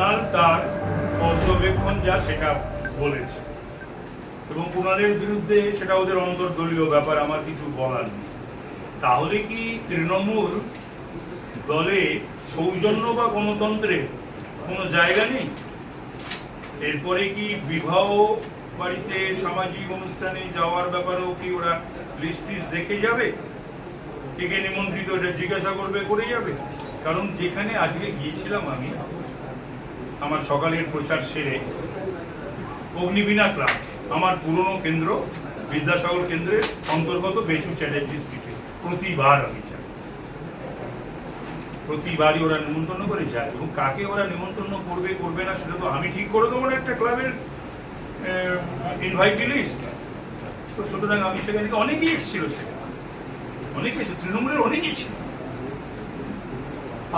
কুণাল তার পর্যবেক্ষণ যা সেটা বলেছে। এবং কুণালের বিরুদ্ধে সেটা ওদের অন্তর্দলীয় ব্যাপার, আমার কিছু বলার নেই। তাহলে কি তৃণমূল দলে সৌজন্য বা গণতন্ত্রের কোনো জায়গা নেই? এরপরে কি বিবাহ বাড়িতে সামাজিক অনুষ্ঠানে যাওয়ার ব্যাপারেও কি ওরা লিস্ট দেখে যাবে? কে কে নিমন্ত্রিত এটা জিজ্ঞাসা করবে, করে যাবে? কারণ যেখানে আজকে গিয়েছিলাম আমি আমার সকালের প্রচার সেরে অগ্নিবীণা ক্লাব, আমার পুরনো কেন্দ্র, বিদ্যাসাগর কেন্দ্রের অন্তর্গত বেশু চ্যাটার্জি স্ট্রিটে প্রতিবার আমি যাই। প্রতিবারই ওরা নিমন্ত্রণ করে যায় এবং কাকে ওরা নিমন্ত্রণ করবে করবে না সেটা তো আমি ঠিক করে দেবো না একটা ক্লাবের ইনভাইটি লিস্ট তো সুতরাং আমি সেখানে অনেকেই এসেছিল সেখানে। অনেকে এসে তৃণমূলের অনেকেই ছিল।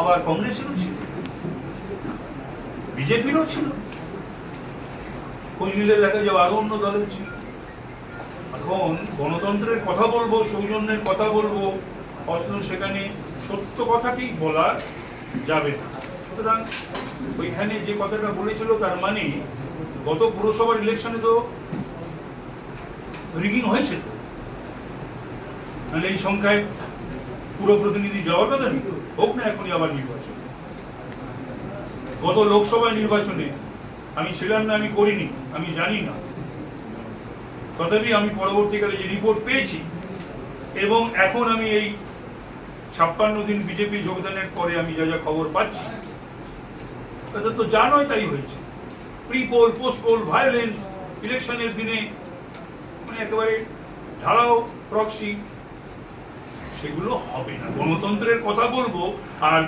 আবার কংগ্রেসেরও ছিল। বিজেপিরও ছিল। খোঁজ নিলে দেখা আরও অন্য দলের ছিল। এখন গণতন্ত্রের কথা বলব, সৌজন্যের কথা বলব, অথচ সেখানে সত্য কথাটি বলা যাবে না। সুতরাং ওইখানে যে কথাটা বলেছিল তার মানে গত পুরসভার ইলেকশনে তো রিগিং হয়েছে তো। এই সংখ্যায় পুরো প্রতিনিধি যাওয়ার কথা নেই হোক না, এখনই আবার নির্বাচন। গত লোকসভা নির্বাচনে আমি ছিলাম না, আমি করিনি, আমি জানি না। তথাপি আমি পরবর্তীকালে যে রিপোর্ট পেয়েছি এবং এখন আমি এই ছাপ্পান্ন দিন বিজেপি যোগদানের পরে আমি যা যা খবর পাচ্ছি তাতে তো যা নয় তাই হয়েছে। Pre poll post poll violence ইলেকশনের দিনে মানে একেবারে ঢালাও প্রক্সি সেগুলো হবে না। গণতন্ত্রের কথা বলব, আর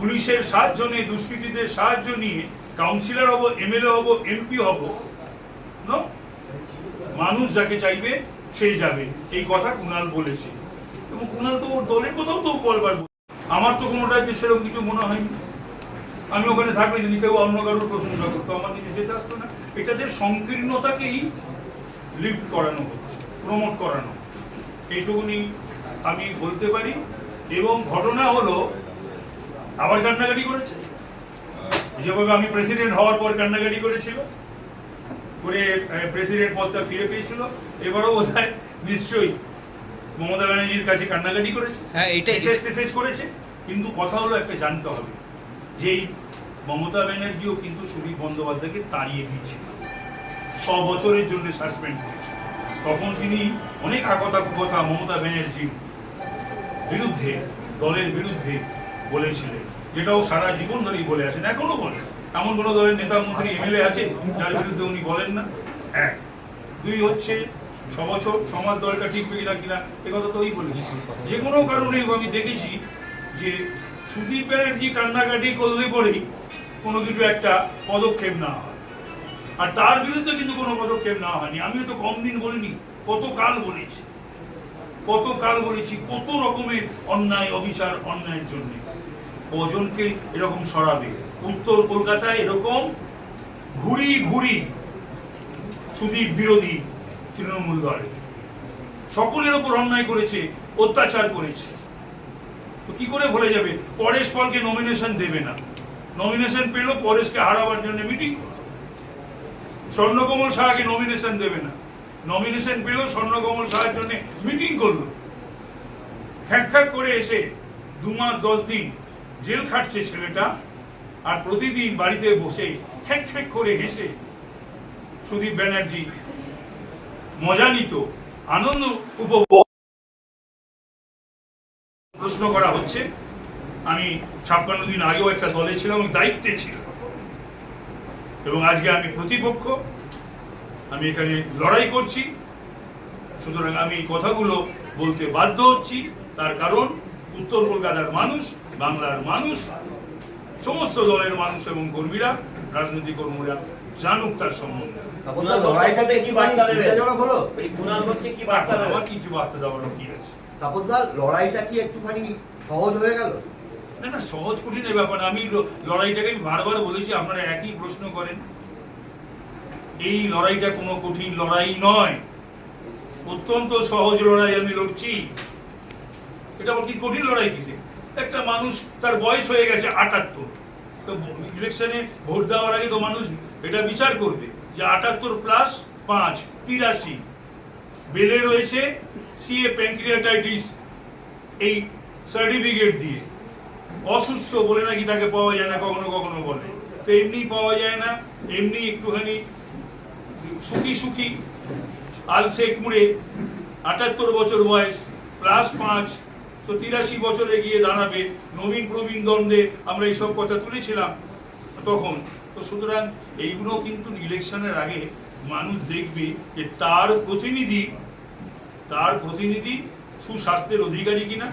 পুলিশের সাহায্য নিয়ে, দুষ্কৃতীদের সাহায্য নিয়ে কাউন্সিলর হব এমএলএ হব এমপি হব? মানুষ যাকে চাইবে সেই যাবে। এই কথা কুণাল বলেছে। এবং কুণাল তো ওর দলের কথাও তো বলবার। আমার তো কোনোটা যে সেরকম কিছু মনে হয়নি। আমি ওখানে থাকলে যদি কেউ অন্য কারোর প্রশংসা করতো, আমার কিছু যেতে আসতো না। এটাদের সংকীর্ণতাকেই লিফট করানো হচ্ছে প্রমোট করানো এইটুকুনি আমি বলতে পারি। এবং ঘটনা হলো আবার কান্নাকাটি করেছে? যেভাবে আমি প্রেসিডেন্ট হওয়ার পর কান্নাকাটি করেছিল করে প্রেসিডেন্ট পদটা ফিরে পেয়েছিল এবারও বোধ নিশ্চয়ই মমতা ব্যানার্জির কাছে কান্নাকাটি করেছে। হ্যাঁ, এইটাই- মেসেজ করেছে কিন্তু কথা হলো একটা জানতে হবে যে মমতা ব্যানার্জিও কিন্তু সুদীপ বন্দ্যোপাধ্যায়কে তাড়িয়ে দিয়েছিল। ছ বছরের জন্য সাসপেন্ড করেছে। তখন তিনি অনেক আকথা কুকথা মমতা ব্যানার্জির বিরুদ্ধে দলের বিরুদ্ধে বলেছিলেন। যেটাও সারা জীবন ধরেই বলে আছেন এখনও বলেন এমন কোনো দলের নেতা মন্ত্রী এমএলএ আছে, যার বিরুদ্ধে উনি বলেন না? এক দুই হচ্ছে, ছ সমাজ দলটা টিকবে কিনা কিনা, এ কথা তো ওই বলেছি। যে কোনো কারণে আমি দেখেছি যে সুদীপ ব্যানার্জি কান্নাকাটি করলে পরেই কোনো কিছু একটা পদক্ষেপ না হয়। আর তার বিরুদ্ধে কিন্তু কোনো পদক্ষেপ না হয়নি। আমিও তো কম দিন বলিনি, কত কাল বলেছি। কত কাল বলেছি, কত রকমের অন্যায়, অবিচার, অন্যায়ের জন্য। কজনকে এরকম সরাবে। উত্তর কলকাতায় এরকম ঘুরি ঘুরি সুদীপ বিরোধী তৃণমূল দলে। সকলের ওপর অন্যায় করেছে, অত্যাচার করেছে। তো কি করে ভুলে যাবে? পরেশ পালকে নমিনেশন দেবে না। নমিনেশন পেল, পরেশকে হারাবার জন্য মিটিং স্বর্ণকমল শাহকে নমিনেশন দেবে না। নমিনেশন পেল, স্বর্ণকমল শাহের জন্য মিটিং করল। খ্যাক করে এসে দু মাস দশ দিন জেল খাটছে ছেলেটা আর প্রতিদিন বাড়িতে বসে খ্যাক খ্যাক করে হেসে। সুদীপ ব্যানার্জি, মজা নিত, আনন্দ উপভোগ প্রশ্ন করা হচ্ছে। আমি ছাপ্পান্ন দিন আগেও একটা দলে ছিলাম দায়িত্বে ছিলাম। এবং আজকে আমি প্রতিপক্ষ, আমি এখানে লড়াই করছি। সুতরাং আমি কথাগুলো বলতে বাধ্য হচ্ছি, তার কারণ উত্তর কলকাতার মানুষ বাংলার মানুষ সমস্ত দলের মানুষ এবং কর্মীরা রাজনৈতিক কর্মীরা জানুক তার সম্বন্ধে। আপনার লড়াইটাতে কি বার্তা সুবিধাজনক হলো? এই কুণাল ঘোষকে কি বার্তা আমার কিছু বার্তা দেওয়ার কি আছে? তাপসদা লড়াইটা কি একটুখানি সহজ হয়ে গেল? না না সহজ কঠিনের ব্যাপার আমি লড়াইটাকে আমি বারবার বলেছি আপনারা একই প্রশ্ন করেন। এই লড়াইটা কোনো কঠিন লড়াই নয়। অত্যন্ত সহজ লড়াই আমি লড়ছি। এটা আবার কি কঠিন লড়াই কিসে? একটা মানুষ তার বয়স হয়ে গেছে আটাত্তর। তো ইলেকশনে ভোট দেওয়ার আগে তো মানুষ এটা বিচার করবে যে আটাত্তর প্লাস পাঁচ, তিরাশি। বেলে রয়েছে সিএ প্যাঙ্ক্রিয়াটাইটিস এই সার্টিফিকেট দিয়ে। অসুস্থ বলে নাকি তাকে পাওয়া যায় না, কখনো কখনো বলে। তো এমনি পাওয়া যায় না এমনি একটুখানি সুখী সুখী। আলসেক মুড়ে আটাত্তর বছর বয়স প্লাস পাঁচ তো তিরাশি বছরে গিয়ে দাঁড়াবে, নবীন প্রবীণ দ্বন্দ্বে আমরা এইসব কথা তুলেছিলাম তখন। তো সুতরাং এইগুলো কিন্তু ইলেকশনের আগে মানুষ দেখবে যে তার প্রতিনিধি তার প্রতিনিধি সুস্বাস্থ্যের অধিকারী কিনা,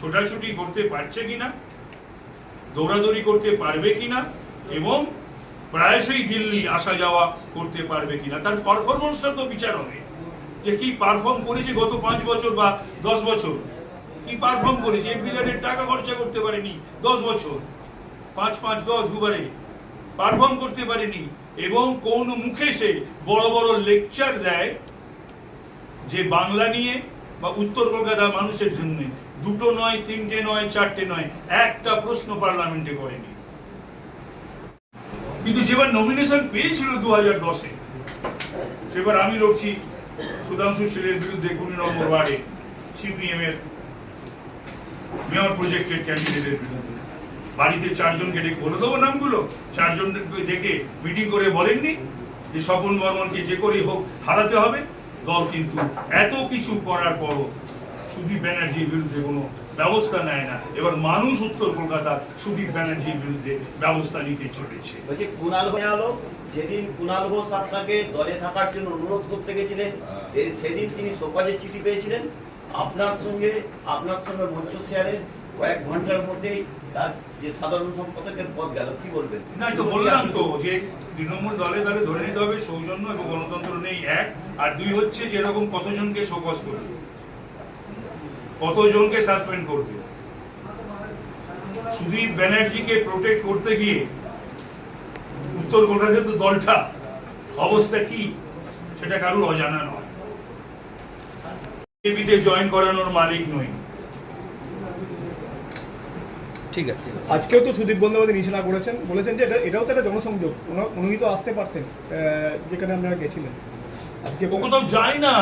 ছোটাছুটি করতে পারছে কিনা, দৌড়াদৌড়ি করতে পারবে কিনা এবং প্রায়শই দিল্লি আসা যাওয়া করতে পারবে কিনা। তার পারফরমেন্সটা তো বিচার হবে। যে কি পারফর্ম করেছে গত পাঁচ বছর বা দশ বছর? কি পারফর্ম করেছে? এমপিলেটের টাকা খরচা করতে পারেনি। দশ বছর। পাঁচ পাঁচ, দশ দুবারে। পারফর্ম করতে পারেনি। এবং কোন মুখে সে বড় বড় লেকচার দেয় যে বাংলা নিয়ে বা উত্তর কলকাতার মানুষের জন্য। দুটো নয়, তিনটে নয়, চারটে নয়। একটা প্রশ্ন পার্লামেন্টে করেনি। কিন্তু যেবার নমিনেশন পেয়েছিল দু হাজার দশে, সেবার আমি লড়ছি সুধাংশু শীলের বিরুদ্ধে কুড়ি নম্বর ওয়ার্ডে সিপিএম এর মেয়র প্রজেক্টের ক্যান্ডিডেটের বিরুদ্ধে। বাড়িতে চারজনকে ডেকে বলে দেবো নামগুলো। চারজন ডেকে মিটিং করে বলেননি যে স্বপন বর্মনকে যে করেই হোক হারাতে হবে। দল কিন্তু এত কিছু করার পরও সুদীপ ব্যানার্জির বিরুদ্ধে কোনো ব্যবস্থা নেয় না। এবার মানুষ উত্তর কলকাতা সুদীপ ব্যানার্জির বিরুদ্ধে ব্যবস্থা নিতে চলেছে। বলছি কুণাল ঘোষ যেদিন কুণাল ঘোষ আপনাকে দলে থাকার জন্য অনুরোধ করতে গেছিলেন সেদিন তিনি শোকজের চিঠি পেয়েছিলেন। আপনার সঙ্গে আপনার সঙ্গে মঞ্চ শেয়ারে কয়েক ঘণ্টার মধ্যেই তার যে সাধারণ সম্পাদকের পদ গেল। কি বলবেন? না তো বললাম তো যে তৃণমূল দলে দলে ধরে নিতে হবে, সৌজন্য এবং গণতন্ত্র নেই এক, আর দুই হচ্ছে যে এরকম কতজনকে শোকজ করবে? কতজনকে সাসপেন্ড করবে? সুদীপ ব্যানার্জিকে প্রোটেক্ট করতে গিয়ে উত্তর কলকাতার তো দলটা, অবস্থা কি? সেটা কারুর অজানা নয়। বিজেপিতে জয়েন করানোর মালিক নই। ঠিক আছে। আজকেও তো সুদীপ বন্দ্যোপাধ্যায় নিশানা করেছেন বলেছেন যে এটা এটাও তো একটা জনসংযোগ। উনি তো আসতে পারতেন যেখানে আপনারা গেছিলেন আজকে ও কোথাও যায় না।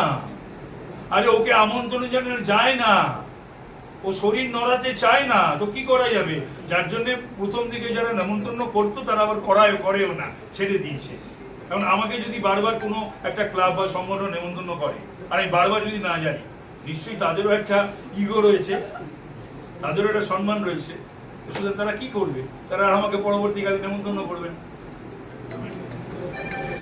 আরে ওকে আমন্ত্রণ জানানো যায় না। ও শরীর নড়াতে চায় না। তো কি করা যাবে? যার জন্য প্রথম দিকে যারা নেমন্তন্ন করতো তারা আবার করায় করেও না। ছেড়ে দিয়েছে। কারণ আমাকে যদি বারবার কোনো একটা ক্লাব বা সংগঠন নেমন্তন্ন করে, আর আমি বারবার যদি না যাই, নিশ্চয়ই তাদেরও একটা ইগো রয়েছে, তাদেরও একটা সম্মান রয়েছে। সুতরাং তারা কি করবে? তারা আমাকে পরবর্তীকালে নেমন্তন্ন করবেন